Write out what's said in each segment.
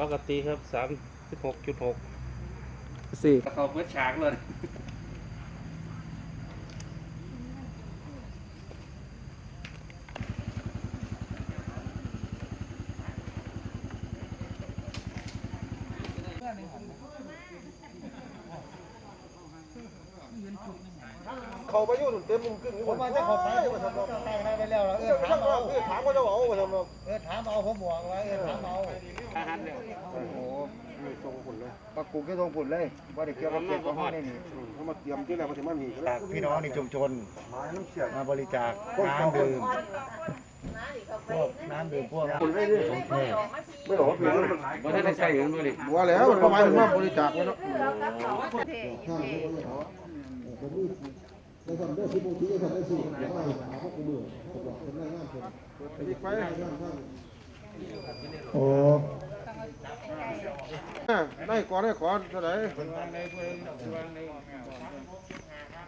ปกติครับสามสิบหกจุดหกสี่เขาเปิดฉากเลยเขาไปอยู่เต็มมุมครึ่งผมว่าจะเข้าไปจะมาทำรถแต่งให้ไปแล้วแล้วเออถามเอาถามว่าจะเอาไปทำรถเออถามเอาผมบอกไว้เออถามเอาโอ้โหมีทรงผลเลยปากกูก็ทรงผุนเลยว่าเด็กเกี่ยวกับเก็บของไม่ได้นี่เขามาเตรียมที่แล้วมาถึงมันมีจากพี่น้องในชุมชนมาน้ำเสียงมาบริจาคน้ำดื่มพวกน้ำดื่มพวกคนไม่ได้ไม่หรอกว่าเป็นว่าท่านได้ใช้อยู่นั่นด้วยดิบัวแล้วมันประมาณว่าบริจาคไว้เนาะ ไปโอ้ได้ก่อนได้ขอเท่าไหร่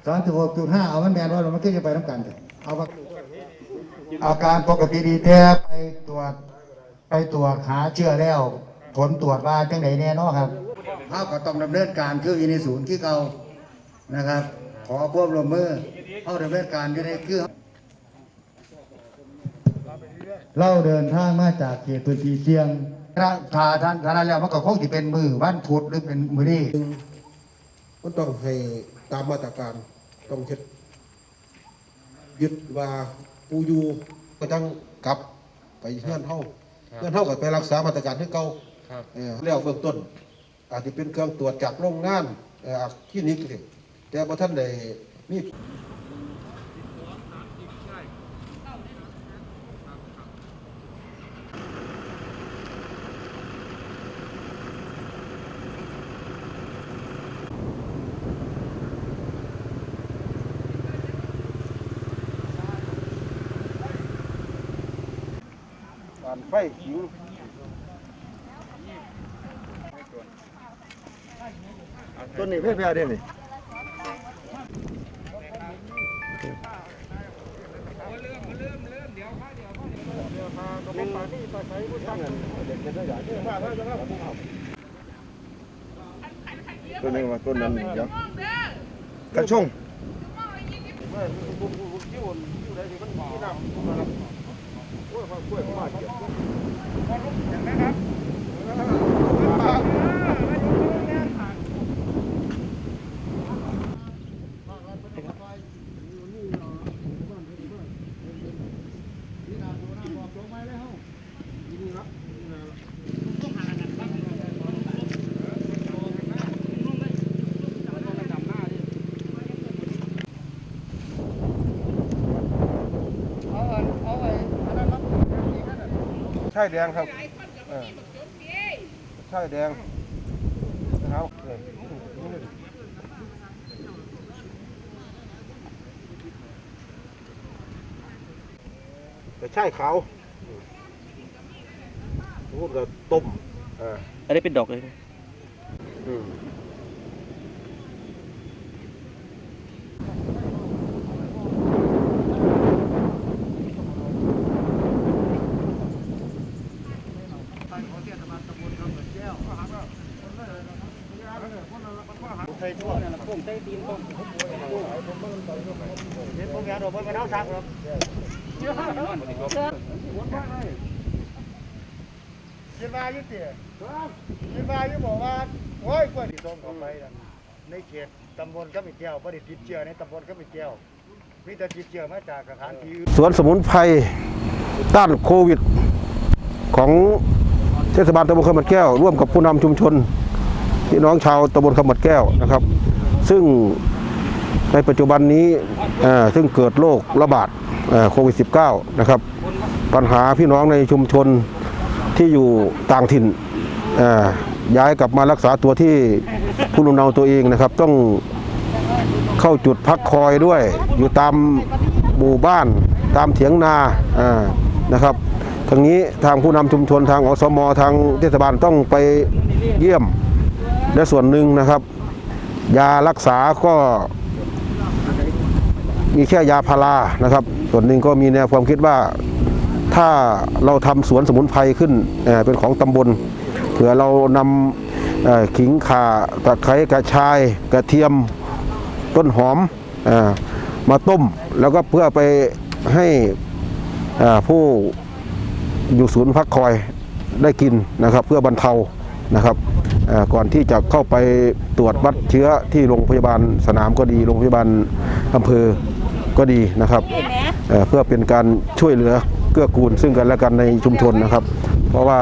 สามสิบหกจุดห้าเอามันแมนว่าเราไม่ขึ้นจะไปน้ำกันเถอะเอาว่าอาการปกติดีแท้ไปตรวจไปตรวจหาเชื้อแล้ว ผลตรวจว่าจังไหนแน่นอนครับเขาก็ต้องดำเนินการคืออยู่ในศูนย์ที่เขานะครับ ขอความร่วมมือเขาดำเนินการอยู่ในคือเราเดินทางมาจากเขตพื้นที่เสี่ยงถ้าถ้าท่านท่านนั้นแล้วมันก็คงจะเป็นมือวันพุธหรือเป็นมือนี้มันต้องให้ตามมาตรการต้องเช็ดยึดว่าปูอยู่ก็ต้องกลับไปเพื่อนเท่าเพื่อนเท่ากับไปรักษามาตรการให้เก่าเออแล้วเบื้องต้น อาจจะเป็นเครื่องตรวจจากโรงงานเอ่อคลินิกสิ แต่พอท่านได้มีการไฟขิงต้นนี้เพื่อเพื่อเด่นนี่ ต้นนี้มาต้นนั้นเดี๋ยวกันช่งใช่แดงครับเออใช่แดงนะครับเออแต่ใช่ขาวพูดกับต้มอ่าอันนี้เป็นดอกเลย ใส่ทั่วเนี่ยพุ่งใส่ตีนพุ่งเห็นพวกแกโดนไปน้ำซักครับยินมาอยู่เตี๋ยยินมาอยู่บอกว่าโอ้ยกว่าที่ส่งเข้าไปนะในเขตตำบลก็มีแก้วบ่ได้ติดเชื้อในตำบลก็มีแก้วมีแต่ติดเชื้อมาจากสถานที่สวนสมุนไพรต้านโควิดของเทศบาลตำบลขมัดแก้ว ร่วมกับผู้นำชุมชน พี่น้องชาวตำบลขมัดแก้วนะครับ ซึ่งในปัจจุบันนี้ซึ่งเกิดโรคระบาดโควิด -19 นะครับ ปัญหาพี่น้องในชุมชนที่อยู่ต่างถิ่นย้ายกลับมารักษาตัวที่ภูมิลำเนาตัวเองนะครับ ต้องเข้าจุดพักคอยด้วย อยู่ตามหมู่บ้านตามเถียงนาอ่านะครับทางนี้ทางผู้นำชุมชนทางอสมทางเทศบาลต้องไปเยี่ยม และส่วนหนึ่งนะครับ ยารักษาก็มีแค่ยาพารานะครับ ส่วนหนึ่งก็มีแนวความคิดว่าถ้าเราทำสวนสมุนไพรขึ้นเเป็นของตำบลเผื่อเรานำเอ่อขิงข่าตะไคร้กระชาย กระเทียมต้นหอมอมาต้ม แล้วก็เพื่อไปให้ผู้อยู่ศูนย์พักคอยได้กินนะครับ เพื่อบรรเทานะครับ ก่อนที่จะเข้าไปตรวจวัดเชื้อที่โรงพยาบาลสนามก็ดีโรงพยาบาลอำเภอก็ดีนะครับเพื่อเป็นการช่วยเหลือเกื้อกูลซึ่งกันและกันในชุมชนนะครับ เพราะว่า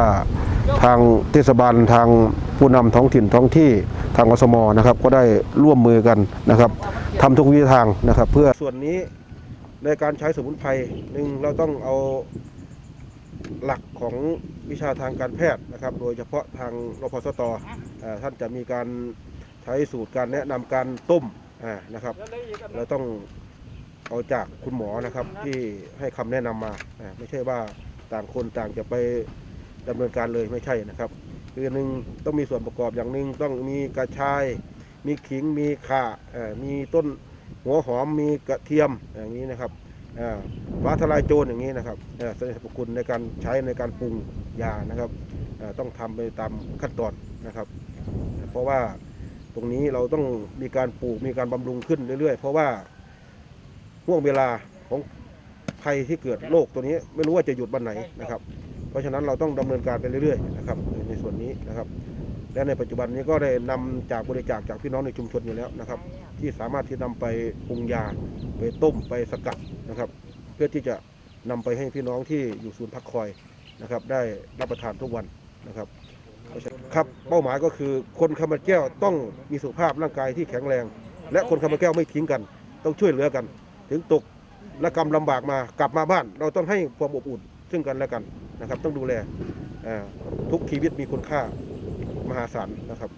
ทางเทศบาลทางผู้นำท้องถิ่นท้องที่ทางอสมนะครับก็ได้ร่วมมือกันนะครับทำทุกวิธีทางนะครับ เพื่อส่วนนี้ในการใช้สมุนไพรหนึ่งเราต้องเอา หลักของวิชาทางการแพทย์นะครับ โดยเฉพาะทางรพสตท่านจะมีการใช้สูตรการแนะนำการต้มนะครับเราต้องเอาจากคุณหมอนะครับที่ให้คำแนะนำมาอ่าไม่ใช่ว่าต่างคนต่างจะไปดำเนินการเลยไม่ใช่นะครับคือหนึ่งต้องมีส่วนประกอบอย่างหนึ่งต้องมีกระชาย มีขิงมีข่ามีต้นหัวหอมมีกระเทียมอย่างนี้นะครับ ฟ้าทลายโจรอย่างนี้นะครับเอ่อสรรพคุณในการใช้ในการปรุงยานะครับต้องทำไปตามขั้นตอนนะครับ เพราะว่าตรงนี้เราต้องมีการปลูกมีการบำรุงขึ้นเรื่อยๆ เพราะว่าห่วงเวลาของภัยที่เกิดโรคตัวนี้ไม่รู้ว่าจะหยุดวันไหนนะครับ เพราะฉะนั้นเราต้องดำเนินการไปเรื่อยๆนะครับในส่วนนี้นะครับ และในปัจจุบันนี้ก็ได้นำจากบริจาคจากพี่น้องในชุมชนอยู่แล้วนะครับ ที่สามารถที่นำไปปรุงยาไปต้มไปสกัดนะครับ เพื่อที่จะนำไปให้พี่น้องที่อยู่ศูนย์พักคอยนะครับ ได้รับประทานทุกวันนะครับครับเป้าหมายก็คือคนคำบัดแก้วต้องมีสุขภาพร่างกายที่แข็งแรง และคนคำบัดแก้วไม่ทิ้งกัน ต้องช่วยเหลือกัน ถึงตกระกรรมลำบากมากลับมาบ้าน เราต้องให้ความอบอุ่นซึ่งกันและกันนะครับ ต้องดูแลทุกชีวิตมีคุณค่ามหาศาลนะครับ